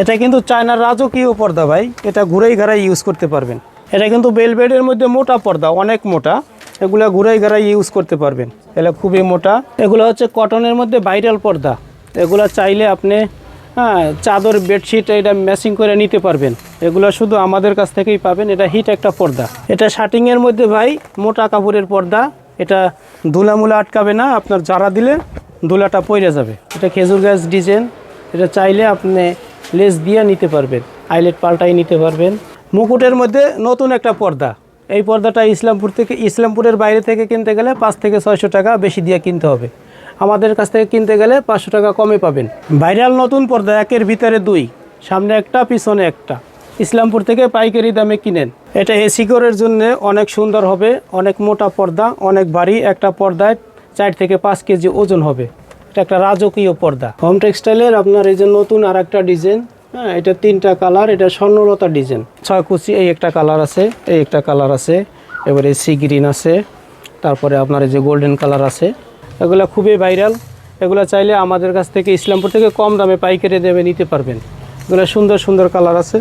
এটা কিন্তু চায়নার রাজকীয় পর্দা ভাই। এটা ঘুরেই ঘাড়াই ইউজ করতে পারবেন। এটা কিন্তু বেলবেডের মধ্যে মোটা পর্দা, অনেক মোটা। এগুলো ঘুরেই ঘাড়াই ইউজ করতে পারবেন। এগুলো খুবই মোটা। এগুলো হচ্ছে কটনের মধ্যে ভাইরাল পর্দা। এগুলো চাইলে আপনি হ্যাঁ চাদর বেডশিট এটা ম্যাচিং করে নিতে পারবেন। এগুলো শুধু আমাদের কাছ থেকেই পাবেন। এটা হিট একটা পর্দা। এটা শার্টিংয়ের মধ্যে ভাই, মোটা কাপড়ের পর্দা। এটা ধুলামুলা আটকাবে না। আপনার জারা দিলে ধুলাটা পড়ে যাবে। এটা খেজুর গাছ ডিজাইন এটা চাইলে আপনি লেস দিয়ে নিতে পারবেন, আইলেট পাল্টাই নিতে পারবেন। মুকুটের মধ্যে নতুন একটা পর্দা। এই পর্দাটা ইসলামপুর থেকে, ইসলামপুরের বাইরে থেকে কিনতে গেলে পাঁচ থেকে ছয়শো টাকা বেশি দিয়ে কিনতে হবে। আমাদের কাছ থেকে কিনতে গেলে পাঁচশো টাকা কমে পাবেন। ভাইরাল নতুন পর্দা, একের ভিতরে দুই, সামনে একটা, পিছনে একটা। ইসলামপুর থেকে পাইকারি দামে কিনেন। এটা এসি করের জন্য অনেক সুন্দর হবে, অনেক মোটা পর্দা, অনেক ভারী একটা পর্দায় চার থেকে পাঁচ কেজি ওজন হবে। এটা একটা রাজকীয় পর্দা। হোম টেক্সটাইলের আপনার এই যে নতুন আর একটা ডিজাইন হ্যাঁ এটা তিনটা কালার এটা স্বর্ণলতা ডিজাইন ছয় কুচি, এই একটা কালার আছে, এই একটা কালার আছে, এবারে সি গ্রিন আছে, তারপরে আপনার এই যে গোল্ডেন কালার আছে। এগুলো খুবই ভাইরাল এগুলো চাইলে আমাদের কাছ থেকে ইসলামপুর থেকে কম দামে পাইকারি দেবে নিতে পারবেন। এগুলো সুন্দর সুন্দর কালার আছে।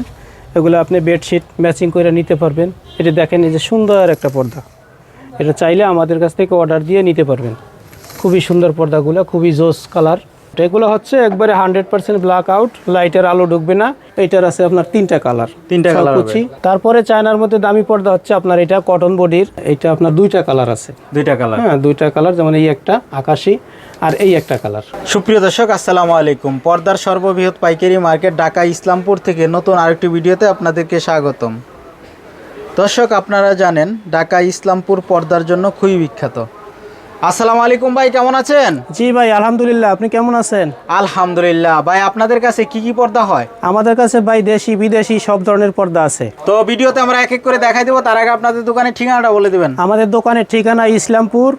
এগুলো আপনি বেডশিট ম্যাচিং করে নিতে পারবেন। এটা দেখেন এই যে সুন্দর একটা পর্দা। এটা চাইলে আমাদের কাছ থেকে অর্ডার দিয়ে নিতে পারবেন। খুবই সুন্দর পর্দাগুলো খুবই জোস কালার এগুলো হচ্ছে একবারে হান্ড্রেড পার্সেন্ট ব্ল্যাক আউট লাইটের আলো ঢুকবে না। এটার আছে আপনার তিনটা কালার তিনটা কালার হবে। তারপরে চায়নার মধ্যে দামি পর্দা হচ্ছে আপনার এটা কটন বডির এটা আপনার দুইটা কালার আছে। দুইটা কালার হ্যাঁ দুইটা কালার যেমন এই একটা আকাশি আর এই একটা কালার সুপ্রিয় দর্শক আসসালামু আলাইকুম। পর্দার সর্ববৃহৎ পাইকারি মার্কেট ঢাকা ইসলামপুর থেকে নতুন আরেকটি ভিডিওতে আপনাদেরকে স্বাগতম। দর্শক আপনারা জানেন ঢাকা ইসলামপুর পর্দার জন্য খুবই বিখ্যাত। আসসালামু আলাইকুম ভাই কেমন আছেন? জি ভাই আলহামদুলিল্লাহ আপনি কেমন আছেন? আলহামদুলিল্লাহ। ভাই আপনাদের কাছে কি কি পর্দা হয়? আমাদের কাছে ভাই দেশি বিদেশি সব ধরনের পর্দা আছে। তো ভিডিওতে আমরা এক এক করে দেখাই দেবো তার আগে আপনাদের দোকানের ঠিকানাটা বলে দেবেন। আমাদের দোকানের ঠিকানা ইসলামপুর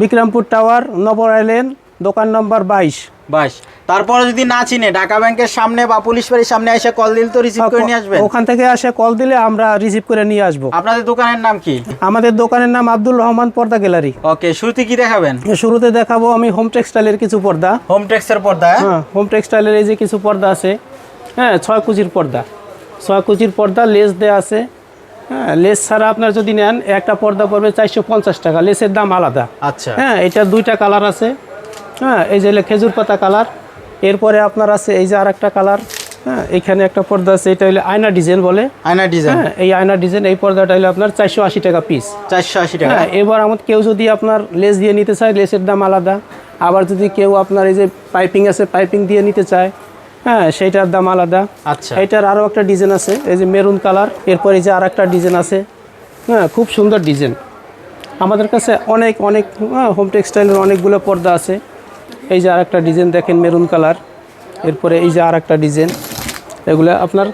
বিক্রমপুর টাওয়ার নবর আইলেন দোকান নম্বর বাইশ। বাইশ। তারপরে যদি না চিনে ঢাকা ব্যাংকের সামনে বা পুলিশ বাড়ির সামনে এসে কল দিল তো রিসিভ করে নিয়ে আসবে ওখান থেকে আসে কল দিলে আমরা রিসিভ করে নিয়ে আসব। আপনাদের দোকানের নাম কি? আমাদের দোকানের নাম আব্দুল রহমান পর্দা গ্যালারি। ওকে শুরুতে কি দেখাবেন? শুরুতে দেখাবো আমি হোম টেক্সটাইলের কিছু পর্দা। হোম টেক্সের পর্দা হ্যাঁ? হ্যাঁ হোম টেক্সটাইলের এই যে কিছু পর্দা আছে হ্যাঁ ছয় কুচির পর্দা। ছয় কুচির পর্দা লেস দেওয়া আছে। হ্যাঁ লেস ছাড়া আপনার যদি নেন একটা পর্দা পড়বে চারশো পঞ্চাশ টাকা। লেসের দাম আলাদা। আচ্ছা। হ্যাঁ এটার দুইটা কালার আছে। হ্যাঁ এই যে খেজুর পাতা কালার। এরপরে আপনার আছে এই যে আর একটা কালার। হ্যাঁ এখানে একটা পর্দা আছে এটা হলো আয়না ডিজাইন বলে। আয়না ডিজাইন। হ্যাঁ এই আয়না ডিজাইন এই পর্দাটা হলো আপনার চারশো আশি টাকা পিস চারশো আশি টাকা। হ্যাঁ এবার আমাদের কেউ যদি আপনার লেস দিয়ে নিতে চায় লেসের দাম আলাদা। আবার যদি কেউ আপনার এই যে পাইপিং আছে পাইপিং দিয়ে নিতে চায় হ্যাঁ সেইটার দাম আলাদা। আচ্ছা। এটার আরও একটা ডিজাইন আছে এই যে মেরুন কালার। এরপর এই যে আর একটা ডিজাইন আছে হ্যাঁ খুব সুন্দর ডিজাইন। আমাদের কাছে অনেক অনেক হ্যাঁ হোম টেক্সটাইলের অনেকগুলো পর্দা আছে। এই যে আর একটা ডিজাইন দেখেন মেরুন কালার। এরপরে এই যে আর একটা ডিজাইন এগুলো আপনার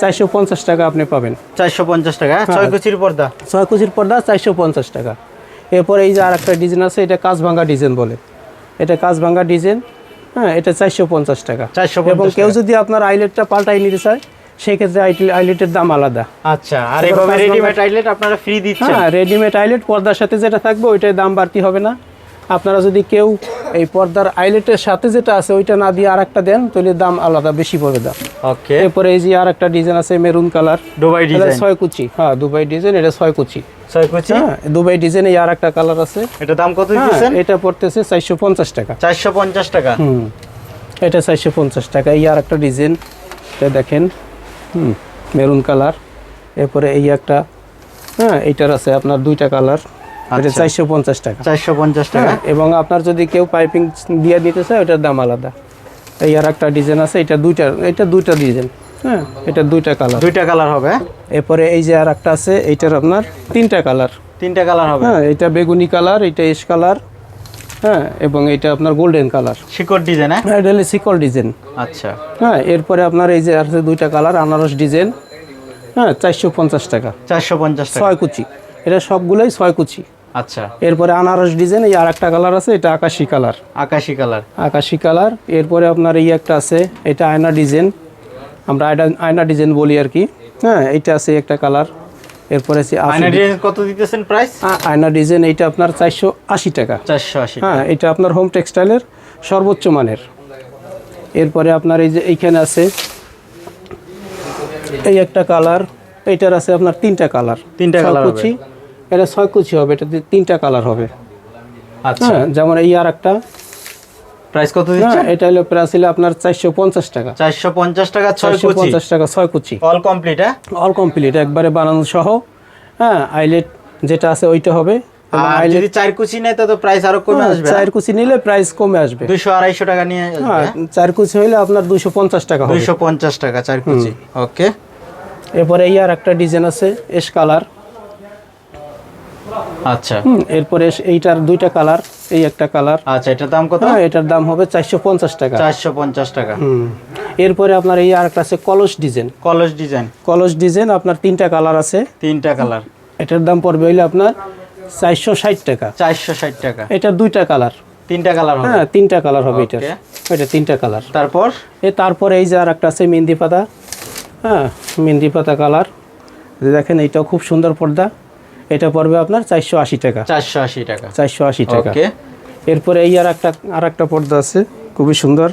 চারশো পঞ্চাশ টাকা আপনি পাবেন। চারশো পঞ্চাশ টাকা হ্যাঁ? ছয় কুচির পর্দা। ছয় কুচির পর্দা চারশো পঞ্চাশ টাকা। এরপরে এই যে আর একটা ডিজাইন আছে এটা কাজ ভাঙা ডিজাইন বলে। এটা কাজ ডিজাইন হ্যাঁ এটা চারশো পঞ্চাশ টাকা। চারশো এবং কেউ যদি আপনার আইলেটটা পাল্টাই নিতে চায় সেক্ষেত্রে আইলেটের দাম আলাদা। আচ্ছা আর এভাবে রেডিমেড আইলেট আপনারা ফ্রি দিচ্ছেন? হ্যাঁ রেডিমেড আইলেট পর্দার সাথে যেটা থাকবে ওইটার দাম বাড়তি হবে না। আপনারা যদি কেউ এই পর্দার আইলেটের সাথে যেটা আছে ওইটা না দিয়ে আর একটা দেন তাহলে দাম আলাদা বেশি পড়বে দাম। ওকে। এরপরে এই যে আর একটা ডিজাইন আছে মেরুন কালার। Dubai design. ছয় কুচি। হ্যাঁ দুবাই ডিজাইন এটা ছয় কুচি। ছয় কুচি? হ্যাঁ দুবাই ডিজাইন এই আর একটা কালার আছে। এটা দাম কত হ্যাঁ, এটা পড়তেছে চারশো পঞ্চাশ টাকা। চারশো পঞ্চাশ টাকা। হুম এটা চারশো পঞ্চাশ টাকা। এই আর একটা ডিজাইন এটা দেখেন। হুম মেরুন কালার। এরপরে এই একটা হ্যাঁ এইটার আছে আপনার দুইটা কালার। চারশো পঞ্চাশ টাকা। চারশো পঞ্চাশ টাকা। হ্যাঁ এবং আপনার যদি কেউ পাইপিং দিয়ে দিতে চায় ওটার দাম আলাদা। এই আর একটা ডিজাইন আছে এটা দুইটা এটা দুইটা ডিজাইন। হ্যাঁ এটা দুইটা কালার। দুইটা কালার হবে। এরপরে এই যে আর একটা আছে এইটার আপনার তিনটা কালার। তিনটা কালার হবে। হ্যাঁ এটা বেগুনি কালার এটা এস কালার। হ্যাঁ এবং এটা আপনার গোল্ডেন কালার। শিকড় ডিজাইন হ্যাঁ? হ্যাঁ এটা হলো সিকল ডিজাইন। আচ্ছা। হ্যাঁ এরপরে আপনার এই যে আছে দুইটা কালার আনারস ডিজাইন। হ্যাঁ চারশো পঞ্চাশ টাকা। চারশো পঞ্চাশ ছয় কুচি। এটা সবগুলোই ছয় কুচি। আচ্ছা। এরপরে আনারস ডিজাইন এই আর একটা কালার আছে এটা আকাশি কালার আকাশি কালার আকাশি কালার এরপরে আপনার এই একটা আছে এটা আয়না ডিজাইন আমরা আয়না আয়না ডিজাইন বলি আর কি। হ্যাঁ এইটা আছে একটা কালার এরপরে আছে আয়না ডিজাইন কত দিতেছেন প্রাইস আয়না ডিজাইন এইটা আপনার চারশো আশি টাকা। চারশো আশি হ্যাঁ এটা আপনার হোম টেক্সটাইলের সর্বোচ্চ মানের। এরপরে আপনার এই যে এইখানে আছে এই একটা কালার এইটার আছে আপনার তিনটা কালার তিনটা colour হবে। এটা ছয় কুচি হবে এটা তিনটা কালার হবে। আচ্ছা। হ্যাঁ যেমন এই আর একটা। প্রাইস কত হ্যাঁ দিচ্ছেন এটা হলো প্রাইস হলো আপনার চারশো পঞ্চাশ টাকা। চারশো পঞ্চাশ টাকা ছয় কুচি। পঞ্চাশ টাকা ছয় কুচি। অল কমপ্লিট হ্যাঁ? অল কমপ্লিট একবারে বানানো সহ। হ্যাঁ আইলেট যেটা আছে ওইটা হবে। আর আইলেট যদি চার কুচি নেয় তো প্রাইস আরও কমে আসবে চার কুচি নিলে প্রাইস কমে আসবে। টাকা নিয়ে হ্যাঁ চার কুচি হইলে আপনার দুশো পঞ্চাশ টাকা হবে। টাকা চার কুচি। ওকে এরপরে এই আর একটা ডিজাইন আছে এস কালার আচ্ছা। এরপরে এইটার দুইটা কালার এই একটা কালার। আচ্ছা এটার দাম কত? হ্যাঁ এটার দাম হবে চারশো পঞ্চাশ টাকা। চারশো পঞ্চাশ টাকা। হুম এরপরে আপনার এই আর একটা আছে কলস ডিজাইন। কলস ডিজাইন। কলস ডিজাইন আপনার তিনটা কালার আছে। তিনটা কালার। এটার দাম পড়বে হইলে আপনার চারশো ষাট টাকা। চারশো ষাট টাকা। এটার দুইটা কালার। তিনটা কালার হবে? হ্যাঁ তিনটা কালার হবে Okay. এটা তিনটা কালার। তারপর? এ তারপরে এই যে আর একটা আছে মেহেন্দি পাতা। হ্যাঁ মেহেন্দি পাতা কালার। দেখেন এইটাও খুব সুন্দর পর্দা। এটা পড়বে আপনার চারশো আশি টাকা। চারশো আশি টাকা। চারশো আশি টাকা। এরপরে এই আর একটা আর একটা পর্দা আছে খুবই সুন্দর।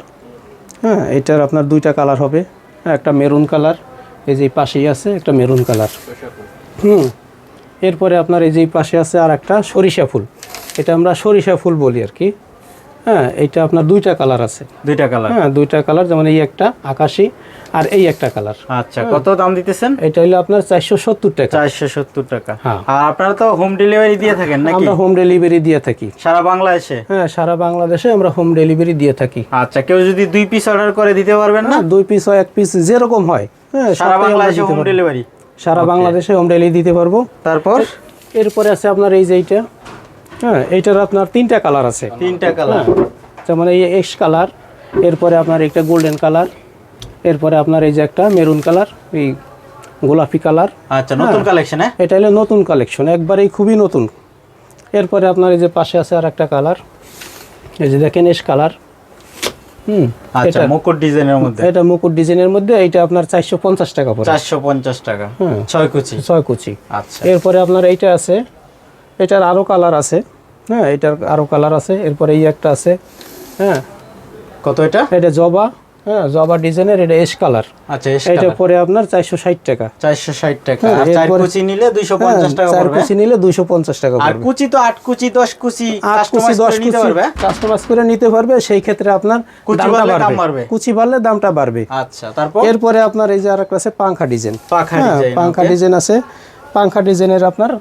হ্যাঁ এটার আপনার দুইটা কালার হবে। হ্যাঁ, একটা মেরুন কালার এই যে পাশেই আছে একটা মেরুন কালার। হুম এরপরে আপনার এই যে পাশে আছে আর একটা সরিষা ফুল। এটা আমরা সরিষা ফুল বলি আর কি। হ্যাঁ এইটা আপনার দুইটা কালার আছে। দুইটা কালার হ্যাঁ দুইটা কালার যেমন এই একটা আকাশি আর এই একটা কালার আচ্ছা কত দাম দিতেছেন? এটা হলো আপনার চারশো সত্তর টাকা। চারশো সত্তর টাকা। হ্যাঁ। আর আপনারা তো হোম ডেলিভারি দিয়ে থাকেন নাকি? আমরা হোম ডেলিভারি দিয়ে থাকি। সারা বাংলাদেশে? হ্যাঁ সারা বাংলাদেশে আমরা হোম ডেলিভারি দিয়ে থাকি। আচ্ছা কেউ যদি দুই পিস অর্ডার করে দিতে পারবেন না? দুই পিস হয় এক পিস যেরকম হয়। হ্যাঁ সারা বাংলাদেশে হোম ডেলিভারি সারা বাংলাদেশে হোম ডেলিভারি দিতে পারব। তারপর? এরপরে আছে আপনার এই যে এইটা। হ্যাঁ এইটার আপনার তিনটা কালার আছে। তিনটা কালার। হ্যাঁ যেমন এই এক্স কালার এরপরে আপনার একটা গোল্ডেন কালার এরপরে আপনার এই যে একটা মেরুন কালার এই গোলাপি কালার। আচ্ছা নতুন কালেকশন হ্যাঁ? এটা হলো নতুন কালেকশন একবারেই খুবই নতুন। এরপরে আপনার এই যে পাশে আছে আর একটা কালার এই যে দেখেন এস কালার। হুম আচ্ছা মুকুট ডিজাইনের মধ্যে? এটা মুকুট ডিজাইনের মধ্যে এইটা আপনার চারশো পঞ্চাশ টাকা পড়ে। চারশো পঞ্চাশ টাকা হ্যাঁ। ছয় কুচি। ছয় কুচি। আচ্ছা। এরপরে আপনার এইটা আছে এটার আরও কালার আছে। হ্যাঁ এটার আরও কালার আছে। এরপরে এই একটা আছে। হ্যাঁ কত এটা? এটা জবা। হ্যাঁ জবা ডিজাইনের এটা এস কালার আচ্ছা এটা পরে আপনার চারশো ষাট টাকা। চারশো ষাট টাকা। হ্যাঁ, আর চার এরপরে- কুচি নিলে দুইশো হ্যাঁ, পঞ্চাশ টাকা চার কুচি নিলে দুইশো পঞ্চাশ টাকা আর কুচি তো আট কুচি দশ কুচি আট কুচি দশ কুচি কাস্টমাইজ করে নিতে পারবে। সেই ক্ষেত্রে আপনার কুচি বাড়লে বাড়বে। কুচি বাড়লে দামটা বাড়বে। আচ্ছা তারপর? এরপরে আপনার এই যে আর একটা আছে পাংখা ডিজাইন। পাখা হ্যাঁ ডিজাইন পাংখা ডিজাইন আছে। পাংখা ডিজাইনের আপনার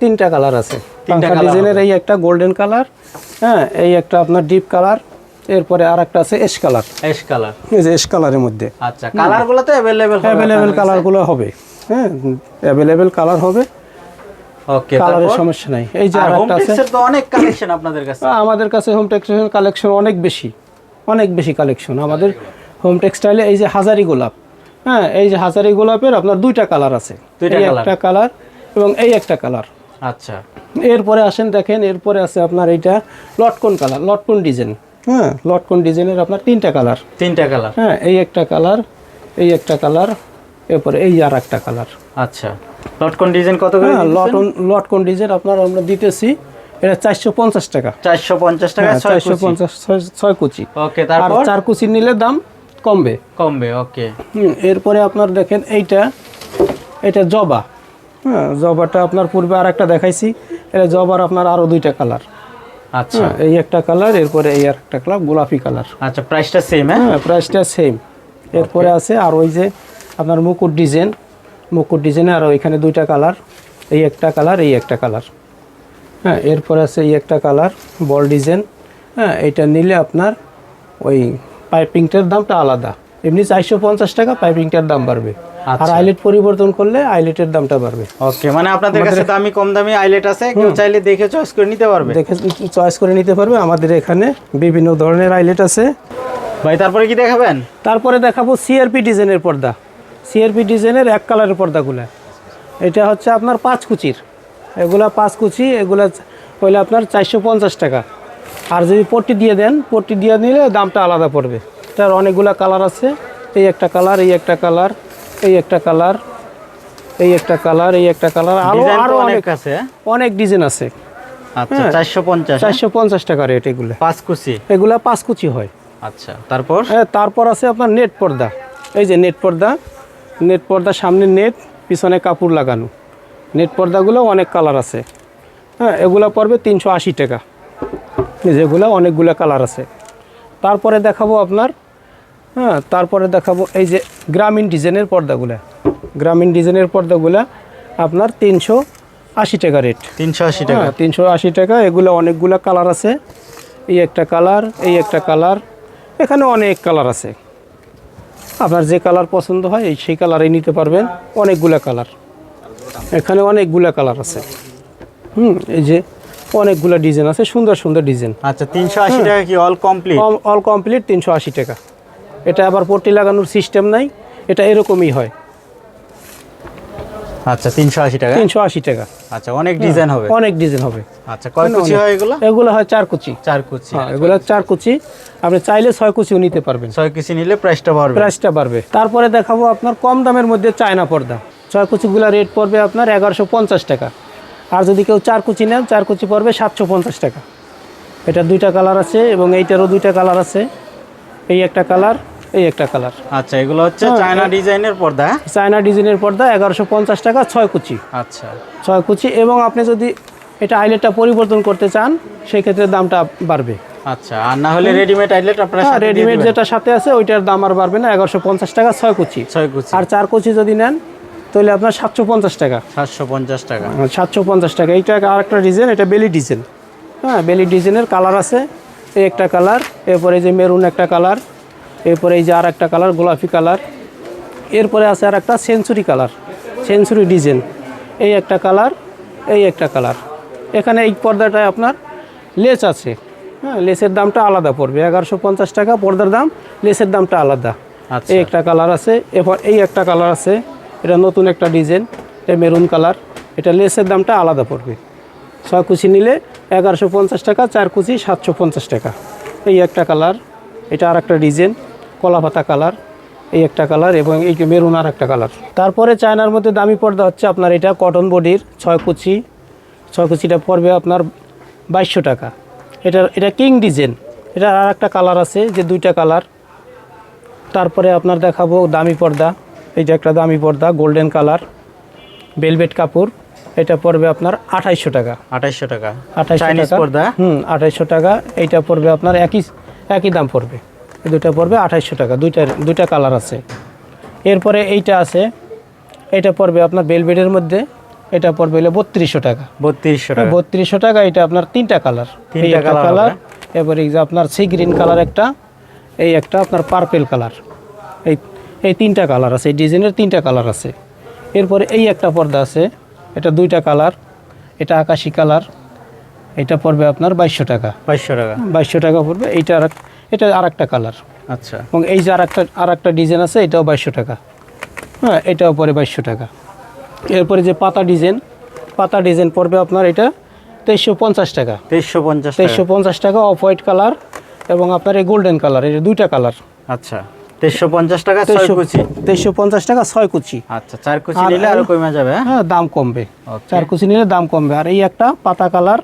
তিনটা কালার আছে। তিনটা ডিজাইনের এই একটা গোল্ডেন কালার হ্যাঁ এই একটা আপনার ডিপ কালার এরপরে আর একটা আছে এস কালার এস কালার এই যে এস কালারের মধ্যে। আচ্ছা কালারগুলো তো অ্যাভেলেবেল অ্যাভেলেবেল কালারগুলো হবে। হ্যাঁ অ্যাভেলেবেল কালার হবে। ওকে কালারের সমস্যা নাই। এই যে আর আর হোম একটা আছে তো অনেক কালেকশন আপনাদের কাছে। আমাদের কাছে হোম টেক্সটাইল কালেকশন অনেক বেশি। অনেক বেশি কালেকশন আমাদের হোম টেক্সটাইলে এই যে হাজারি গোলাপ। হ্যাঁ এই যে হাজারি গোলাপের আপনার দুইটা কালার আছে। দুইটা একটা কালার এবং এই একটা কালার আচ্ছা। এরপরে আসেন দেখেন এরপরে আছে আপনার এইটা লটকন কালার লটকন ডিজাইন। হ্যাঁ। লটকন ডিজাইনের আপনার তিনটা কালার। তিনটা কালার। হ্যাঁ এই একটা কালার এই একটা কালার এরপরে এই আর একটা কালার। আচ্ছা। লটকন ডিজাইন কত করে হ্যাঁ লটন লটকন ডিজাইন আপনার আমরা দিতেছি এটা চারশো পঞ্চাশ টাকা। চারশো পঞ্চাশ টাকা ছয় চারশো কুচি পঞ্চাশ ছয়- কুচি। ওকে আর তারপর? চার কুচি নিলে দাম কমবে। কমবে ওকে। হুম, এরপরে আপনার দেখেন এইটা এটা জবা। হ্যাঁ জবাটা আপনার পূর্বে আর একটা দেখাইছি। এটা জবার আপনার আরও দুইটা কালার। আচ্ছা। হ্যাঁ এই একটা কালার এরপরে এই আর একটা কালার গোলাপি কালার। আচ্ছা প্রাইসটা সেম হ্যাঁ? হ্যাঁ প্রাইসটা সেম এরপরে আছে আর ওই যে আপনার মুকুট ডিজাইন। মুকুট ডিজাইনে আর ওইখানে দুইটা কালার এই একটা কালার এই একটা কালার। হ্যাঁ এরপরে আছে এই একটা কালার বল ডিজাইন। হ্যাঁ এটা নিলে আপনার ওই পাইপিংটার দামটা আলাদা। এমনি চারশো পঞ্চাশ টাকা পাইপিংটার দাম বাড়বে। আর আচ্ছা। আইলেট পরিবর্তন করলে আইলেটের দামটা বাড়বে। ওকে মানে আপনাদের কাছে দামি কম দামি আইলেট আছে কেউ চাইলে দেখে চয়েস করে নিতে পারবে। দেখে চয়েস করে নিতে পারবে আমাদের এখানে বিভিন্ন ধরনের আইলেট আছে। ভাই তারপরে কি দেখাবেন? তারপরে দেখাবো সিআরপি ডিজাইনের পর্দা। সিআরপি ডিজাইনের এক কালারের পর্দাগুলো। এটা হচ্ছে আপনার পাঁচ কুচির। এগুলা পাঁচ কুচি এগুলা হইলে আপনার চারশো পঞ্চাশ টাকা। আর যদি পট্টি দিয়ে দেন পট্টি দিয়ে নিলে দামটা আলাদা পড়বে। এটার অনেকগুলা কালার আছে। এই একটা কালার এই একটা কালার। এই একটা কালার এই একটা কালার এই একটা কালার আরও তো অনেক আছে। হ্যাঁ? অনেক ডিজাইন আছে। আচ্ছা হ্যাঁ। চারশো পঞ্চাশ চারশো পঞ্চাশ টাকা রেট এগুলো। পাঁচ কুচি এগুলা পাঁচ কুচি হয়। আচ্ছা তারপর? হ্যাঁ তারপর আছে আপনার নেট পর্দা। এই যে নেট পর্দা নেট পর্দা সামনে নেট পিছনে কাপড় লাগানো। নেট পর্দাগুলো অনেক কালার আছে। হ্যাঁ এগুলো পড়বে তিনশো আশি টাকা। যেগুলো অনেকগুলো কালার আছে। তারপরে দেখাবো আপনার হ্যাঁ তারপরে দেখাবো এই যে গ্রামীণ ডিজাইনের পর্দাগুলো। গ্রামীণ ডিজাইনের পর্দাগুলো আপনার তিনশো আশি টাকা রেট। তিনশো আশি টাকা। হ্যাঁ তিনশো আশি টাকা এগুলো অনেকগুলো কালার আছে। এই একটা কালার এই একটা কালার এখানে অনেক কালার আছে। আপনার যে কালার পছন্দ হয় এই সেই কালারেই নিতে পারবেন অনেকগুলো কালার। এখানে অনেকগুলো কালার আছে। হুম এই যে অনেকগুলো ডিজাইন আছে সুন্দর সুন্দর ডিজাইন। আচ্ছা তিনশো আশি টাকা কি অল কমপ্লিট অল কমপ্লিট তিনশো আশি টাকা। এটা আবার পট্টি লাগানোর সিস্টেম নাই এটা এরকমই হয়। আচ্ছা তিনশো আশি টাকা? তিনশো আশি টাকা। আচ্ছা অনেক ডিজাইন হবে। অনেক ডিজাইন হবে। আচ্ছা কয় কুচি হয় এগুলো? এগুলো হয় চার কুচি। চার কুচি হ্যাঁ এগুলো চার কুচি। আপনি চাইলে ছয় কুচিও নিতে পারবেন। ছয় কুচি নিলে প্রাইসটা বাড়বে। প্রাইসটা বাড়বে। তারপরে দেখাবো আপনার কম দামের মধ্যে চায়না পর্দা। ছয় কুচিগুলো রেট পড়বে আপনার এগারোশো পঞ্চাশ টাকা। আর যদি কেউ চার কুচি নেন চার কুচি পড়বে সাতশো পঞ্চাশ টাকা। এটা দুইটা কালার আছে এবং এইটারও দুইটা কালার আছে। এই একটা কালার এই একটা কালার। আচ্ছা এগুলো হচ্ছে হ্যাঁ, চায়না ডিজাইনের পর্দা হ্যাঁ? চায়না ডিজাইনের পর্দা এগারোশো পঞ্চাশ টাকা ছয় কুচি। আচ্ছা। ছয় কুচি এবং আপনি যদি এটা আইলেটটা পরিবর্তন করতে চান সেই ক্ষেত্রে দামটা বাড়বে। আচ্ছা আর না হলে রেডিমেড আইলেট আপনারা হ্যাঁ রেডিমেড যেটা সাথে আছে ওইটার দাম আর বাড়বে না এগারোশো পঞ্চাশ টাকা ছয় কুচি। ছয় কুচি। আর চার কুচি যদি নেন তাহলে আপনার সাতশো পঞ্চাশ টাকা। সাতশো পঞ্চাশ টাকা। সাতশো পঞ্চাশ টাকা। এইটা আর একটা ডিজাইন এটা বেলি ডিজাইন। হ্যাঁ বেলি ডিজাইনের কালার আছে। এই একটা কালার এরপরে এই যে মেরুন একটা কালার এরপরে এই যে আর একটা কালার গোলাপি কালার এরপরে আছে আর একটা সেঞ্চুরি কালার সেঞ্চুরি ডিজাইন। এই একটা কালার এই একটা কালার। এখানে এই পর্দাটায় আপনার লেস আছে। হ্যাঁ লেসের দামটা আলাদা পড়বে। এগারোশো পঞ্চাশ টাকা পর্দার দাম লেসের দামটা আলাদা। আচ্ছা। এই একটা কালার আছে এরপর এই একটা কালার আছে এটা নতুন একটা ডিজাইন এটা মেরুন কালার এটা লেসের দামটা আলাদা পড়বে। ছয় কুচি নিলে এগারোশো পঞ্চাশ টাকা, চার কুচি সাতশো পঞ্চাশ টাকা। এই একটা কালার, এটা আর একটা ডিজাইন, কলা পাতা কালার, এই একটা কালার এবং এই মেরুন আর একটা কালার। তারপরে চায়নার মধ্যে দামি পর্দা হচ্ছে আপনার এটা কটন বডির, ছয় কুচি। ছয় কুচিটা পড়বে আপনার বাইশশো টাকা। এটা এটা কিং ডিজাইন। এটা আর একটা কালার আছে যে দুইটা কালার। তারপরে আপনার দেখাবো দামি পর্দা। এই যে একটা দামি পর্দা, গোল্ডেন কালার বেলভেট কাপড়। এটা পড়বে আপনার আঠাইশশো টাকা। আঠাইশশো টাকা। আঠাইশশো টাকা। পর্দা? হুম আঠাইশশো টাকা। এইটা পড়বে আপনার একই একই দাম পড়বে। দুটা পড়বে আঠাইশশো টাকা। দুইটা দুইটা কালার আছে। এরপরে এইটা আছে। এটা পড়বে আপনার বেলভেটের মধ্যে। এটা পড়বে হলো বত্রিশশো টাকা। বত্রিশশো টাকা। বত্রিশশো টাকা এটা আপনার তিনটা কালার। তিনটা কালার। এরপরে এই যে আপনার সি গ্রিন কালার একটা এই একটা আপনার পার্পেল কালার। এই এই তিনটা কালার আছে। এই ডিজাইনের তিনটা কালার আছে। এরপরে এই একটা পর্দা আছে। এটা দুইটা কালার এটা আকাশি কালার এটা পড়বে আপনার বাইশশো টাকা। বাইশশো টাকা। বাইশশো টাকা পড়বে এইটা আর এটা আর একটা কালার। আচ্ছা। এবং এই যে আর একটা আর একটা ডিজাইন আছে এটাও বাইশশো টাকা। হ্যাঁ এটাও পরে বাইশশো টাকা। এরপরে যে পাতা ডিজাইন পাতা ডিজাইন পড়বে আপনার এটা তেইশশো পঞ্চাশ টাকা। তেইশশো পঞ্চাশ তেইশশো পঞ্চাশ টাকা অফ হোয়াইট কালার এবং আপনার এই গোল্ডেন কালার এটা দুইটা কালার। আচ্ছা। তেইশশো পঞ্চাশ টাকা কুচি। টাকা ছয় কুচি। আচ্ছা কুচি নিলে আরও কমে যাবে হ্যাঁ? হ্যাঁ দাম কমবে। কুচি নিলে দাম কমবে। আর এই একটা পাতা কালার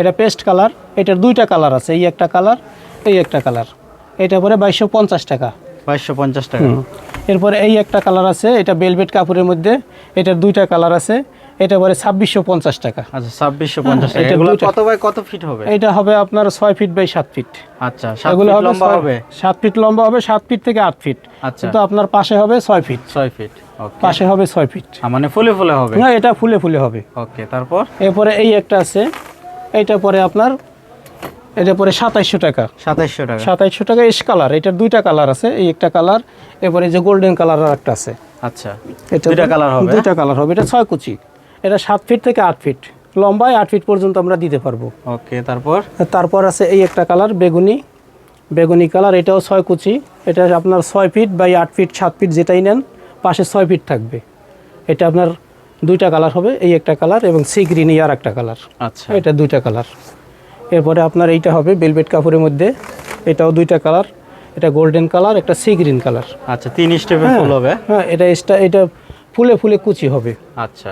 এটা পেস্ট কালার এটার দুইটা কালার আছে। এই একটা কালার এই একটা কালার। এটা পরে বাইশশো পঞ্চাশ টাকা। বাইশশো পঞ্চাশ টাকা। এরপরে এই একটা কালার আছে এটা বেলভেট কাপড়ের মধ্যে এটার দুইটা কালার আছে। এটা পরে ছাব্বিশশো পঞ্চাশ টাকা। আচ্ছা ছাব্বিশশো পঞ্চাশ এটা কত বাই কত ফিট হবে? এটা হবে আপনার ছয় ফিট বাই সাত ফিট আচ্ছা সাত এগুলো ফিট হবে লম্বা হবে? সাত ফিট লম্বা হবে সাত ফিট থেকে আট ফিট আচ্ছা। কিন্তু আপনার পাশে হবে ছয় ফিট ছয় ফিট পাশে হবে ছয় ফিট মানে ফুলে ফুলে হবে? না এটা ফুলে ফুলে হবে। ওকে তারপর? এরপরে এই একটা আছে। এইটা পরে আপনার এটা পরে সাতাইশশো টাকা। সাতাইশশো টাকা। সাতাইশশো টাকা এস কালার। এটার দুইটা কালার আছে এই একটা কালার। এরপরে যে গোল্ডেন কালার আর একটা আছে। আচ্ছা এটা দুইটা colour হবে? দুইটা কালার হবে। এটা ছয় কুচি। এটা সাত ফিট থেকে আট ফিট লম্বায় আট ফিট পর্যন্ত আমরা দিতে পারব। ওকে তারপর? তারপর আছে এই একটা কালার বেগুনি। বেগুনি কালার এটাও ছয় কুচি। এটা আপনার ছয় ফিট বাই আট ফিট সাত ফিট যেটাই নেন পাশে ছয় ফিট থাকবে। এটা আপনার দুইটা কালার হবে এই একটা কালার এবং সি গ্রিন আর একটা কালার আচ্ছা। এটা দুইটা কালার এরপরে আপনার এইটা হবে বেলভেট কাপড়ের মধ্যে। এটাও দুইটা কালার এটা গোল্ডেন কালার একটা সি গ্রিন কালার আচ্ছা তিন স্টেপে ফুল হবে। হ্যাঁ এটা এটা ফুলে ফুলে কুচি হবে। আচ্ছা।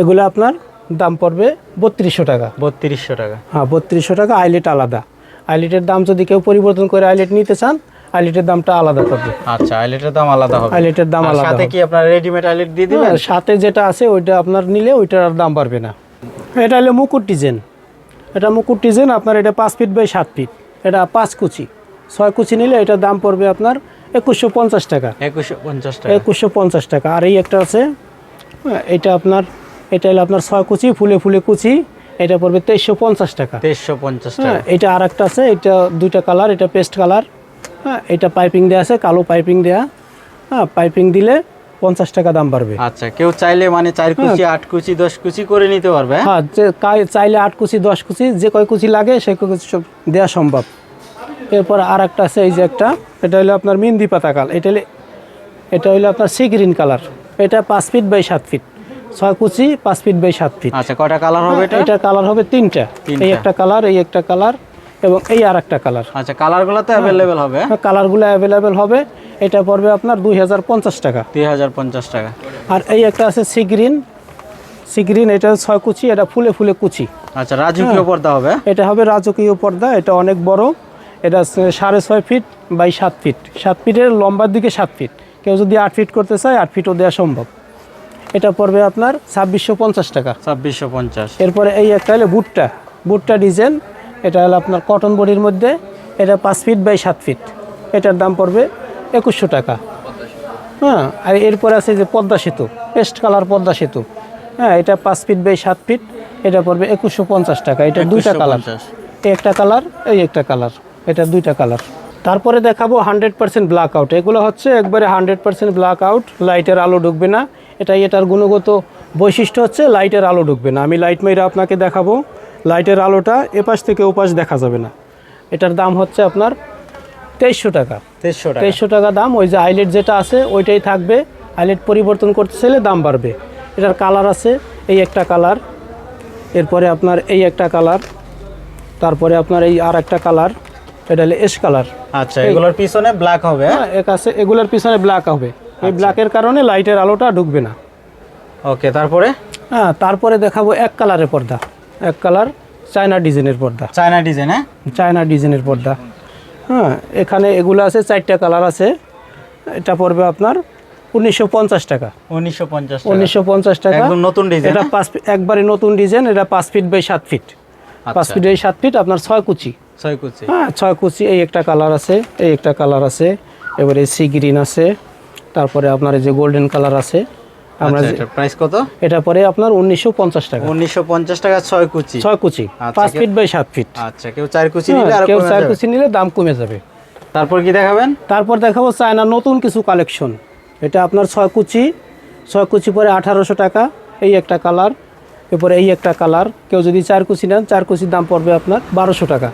এগুলো আপনার দাম পড়বে বত্রিশশো টাকা। বত্রিশশো টাকা। হ্যাঁ বত্রিশশো টাকা আইলেট আলাদা। আইলেটের দাম যদি কেউ পরিবর্তন করে আইলেট নিতে চান আইলেটের দামটা আলাদা থাকবে আচ্ছা আইলেটের দাম আলাদা হবে। আইলেটের দাম আলাদা সাথে কি আপনার রেডিমেড আইলেট দিয়ে দিবেন? হ্যাঁ, সাথে যেটা আছে ওইটা আপনার নিলে ওইটার আর দাম বাড়বে না। এটা হলো মুকুট ডিজাইন। এটা মুকুট ডিজাইন আপনার এটা পাঁচ ফিট বাই সাত ফিট। এটা পাঁচ কুচি। ছয় কুচি নিলে এটার দাম পড়বে আপনার একুশশো পঞ্চাশ টাকা। একুশশো পঞ্চাশ টাকা। একুশশো পঞ্চাশ টাকা। আর এই একটা আছে হ্যাঁ, এটা আপনার এটা হলো আপনার ছয় কুচি ফুলে ফুলে কুচি। এটা পড়বে তেইশশো পঞ্চাশ টাকা। তেইশশো পঞ্চাশ হ্যাঁ টাকা। এটা আর একটা আছে এটা দুইটা কালার এটা পেস্ট কালার। হ্যাঁ এটা পাইপিং দেওয়া আছে কালো পাইপিং দেওয়া হ্যাঁ পাইপিং দিলে পঞ্চাশ টাকা দাম বাড়বে। আচ্ছা কেউ চাইলে মানে চার কুচি আট কুচি দশ কুচি করে নিতে পারবে হ্যাঁ? হ্যাঁ যে চাইলে আট কুচি দশ কুচি যে কয় কুচি লাগে সে কয় কুচি সব দেওয়া সম্ভব। এরপর আর একটা আছে এই যে একটা এটা হলো আপনার মিন্দি পাতা কাল এটা হলে এটা হলো আপনার সি গ্রিন কালার। এটা পাঁচ ফিট বাই সাত ফিট। ছয় কুচি পাঁচ ফিট বাই সাত ফিট। আচ্ছা কয়টা কালার হবে এটা? এটা কালার হবে তিনটা। এই একটা কালার এই একটা কালার এবং এই আর একটা কালার। আচ্ছা কালারগুলো তো অ্যাভেলেবেল হবে কালারগুলো অ্যাভেলেবেল হবে। এটা পড়বে আপনার দুই হাজার পঞ্চাশ টাকা। দুই হাজার পঞ্চাশ টাকা। আর এই একটা আছে সি গ্রিন সি গ্রিন এটা ছয় কুচি এটা ফুলে ফুলে কুচি। আচ্ছা রাজকীয় পর্দা হবে? এটা হবে রাজকীয় পর্দা এটা অনেক বড়। এটা সাড়ে ছয় ফিট বাই সাত ফিট। সাত ফিটের লম্বার দিকে সাত ফিট। কেউ যদি আট ফিট করতে চায় আট ফিটও দেওয়া সম্ভব। এটা পড়বে আপনার ছাব্বিশশো পঞ্চাশ টাকা। ছাব্বিশশো পঞ্চাশ। এরপরে এই একটা হলো ভুট্টা ভুট্টা ডিজাইন এটা হলো আপনার কটন বডির মধ্যে এটা পাঁচ ফিট বাই সাত ফিট। এটার দাম পড়বে একুশশো টাকা। হ্যাঁ আর এরপরে আছে যে পদ্মা সেতু পেস্ট কালার পদ্মা সেতু। হ্যাঁ এটা পাঁচ ফিট বাই সাত ফিট এটা পড়বে একুশশো পঞ্চাশ টাকা। এটা দুইটা কালার। এই একটা কালার এই একটা কালার এটা দুইটা কালার। তারপরে দেখাবো হান্ড্রেড পার্সেন্ট ব্ল্যাক আউট এগুলো হচ্ছে একবারে হান্ড্রেড পার্সেন্ট ব্ল্যাক আউট লাইটের আলো ঢুকবে না। এটা এটার গুণগত বৈশিষ্ট্য হচ্ছে লাইটের আলো ঢুকবে না। আমি লাইট মেরে আপনাকে দেখাবো। লাইটের আলোটা এপাশ থেকে ওপাশ দেখা যাবে না। এটার দাম হচ্ছে আপনার তেইশশো টাকা। তেইশশো টাকা। তেইশশো টাকা দাম ওই যে আইলেট যেটা আছে ওইটাই থাকবে। আইলেট পরিবর্তন করতে চাইলে দাম বাড়বে। এটার কালার আছে এই একটা কালার। এরপরে আপনার এই একটা কালার। তারপরে আপনার এই আর একটা কালার। এটা হলো এস কালার। আচ্ছা এগুলোর পিছনে ব্ল্যাক হবে হ্যাঁ? হ্যাঁ এক আছে এগুলোর পিছনে ব্ল্যাক হবে। এই ব্ল্যাকের কারণে লাইটের আলোটা ঢুকবে না। ওকে তারপরে? হ্যাঁ তারপরে দেখাবো এক কালারের পর্দা। এক কালার চায়না ডিজাইনের পর্দা। চায়না ডিজাইন হ্যাঁ? চায়না ডিজাইনের পর্দা। হ্যাঁ এখানে এগুলো আছে চারটা কালার আছে। এটা পড়বে আপনার উনিশশো পঞ্চাশ টাকা। উনিশশো পঞ্চাশ উনিশশো পঞ্চাশ টাকা। একদম নতুন ডিজাইন এটা পাঁচ ফি- একবারে নতুন ডিজাইন এটা পাঁচ ফিট বাই সাত ফিট। পাঁচ আচ্ছা ফিট বাই সাত ফিট আপনার ছয় কুচি। ছয় কুচি। হ্যাঁ ছয় কুচি এই একটা কালার আছে এই একটা কালার আছে। এবারে সি গ্রিন আছে। তারপরে আপনার এই যে গোল্ডেন কালার আছে আমরা আচ্ছা প্রাইস কত? এটা পরে আপনার উনিশশো পঞ্চাশ টাকা। উনিশশো পঞ্চাশ টাকা ছয় কুচি। ছয় কুচি আচ্ছা, পাঁচ ফিট বাই সাত ফিট আচ্ছা কেউ চার কুচি নিলে হ্যাঁ, কেউ চার কুচি নিলে দাম কমে যাবে। তারপর কি দেখাবেন? তারপর দেখাবো চায়না নতুন কিছু কালেকশন এটা আপনার ছয় কুচি ছয় কুচি পরে আঠারোশো টাকা এই একটা কালার এরপরে এই একটা কালার কেউ যদি চার কুচি নেন চার কুচির দাম পড়বে আপনার বারোশো টাকা।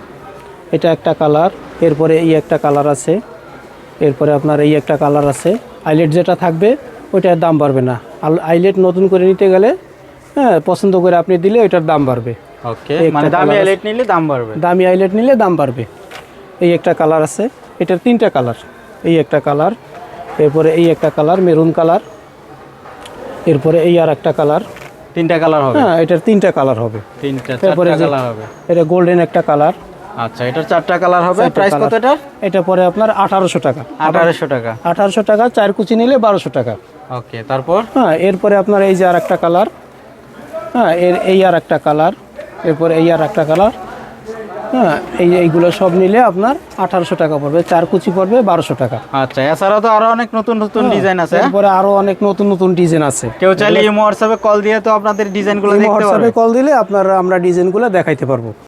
এটা একটা কালার এরপরে এই একটা কালার আছে। এরপরে আপনার এই একটা কালার আছে। আইলেট যেটা থাকবে ওইটার দাম বাড়বে না। আল- আইলেট নতুন করে নিতে গেলে হ্যাঁ পছন্দ করে আপনি দিলে ওইটার দাম বাড়বে। ওকে মানে দামি colour নিলে দাম বাড়বে। দামি আইলেট নিলে দাম বাড়বে। এই একটা কালার আছে এটার তিনটা কালার এই একটা কালার এরপরে এই একটা কালার মেরুন কালার এরপরে এই আর একটা কালার তিনটা কালার হবে। হ্যাঁ এটার তিনটা কালার হবে। তিনটা তারপরে কালার হবে। এটা গোল্ডেন একটা কালার আচ্ছা এটার চারটা কালার হবে। প্রাইস কত এটা এটা পরে আপনার আঠারোশো টাকা। আঠারোশো টাকা। আঠারোশো টাকা চার কুচি নিলে বারোশো টাকা। ওকে তারপর? হ্যাঁ এরপরে আপনার এই যে আর একটা কালার। হ্যাঁ এর এই আর একটা কালার এরপরে এই আর একটা কালার। হ্যাঁ এই এইগুলো সব নিলে আপনার আঠারোশো টাকা পড়বে চার কুচি পড়বে বারোশো টাকা। আচ্ছা এছাড়াও তো আরও অনেক নতুন নতুন ডিজাইন আছে হ্যাঁ? এরপরে আরও অনেক নতুন নতুন ডিজাইন আছে। কেউ চাইলে ইমো হোয়াটসঅ্যাপে কল দিয়ে তো আপনাদের ডিজাইনগুলো দেখতে হোয়াটসঅ্যাপে কল দিলে আপনার আমরা ডিজাইনগুলো দেখাইতে পারব।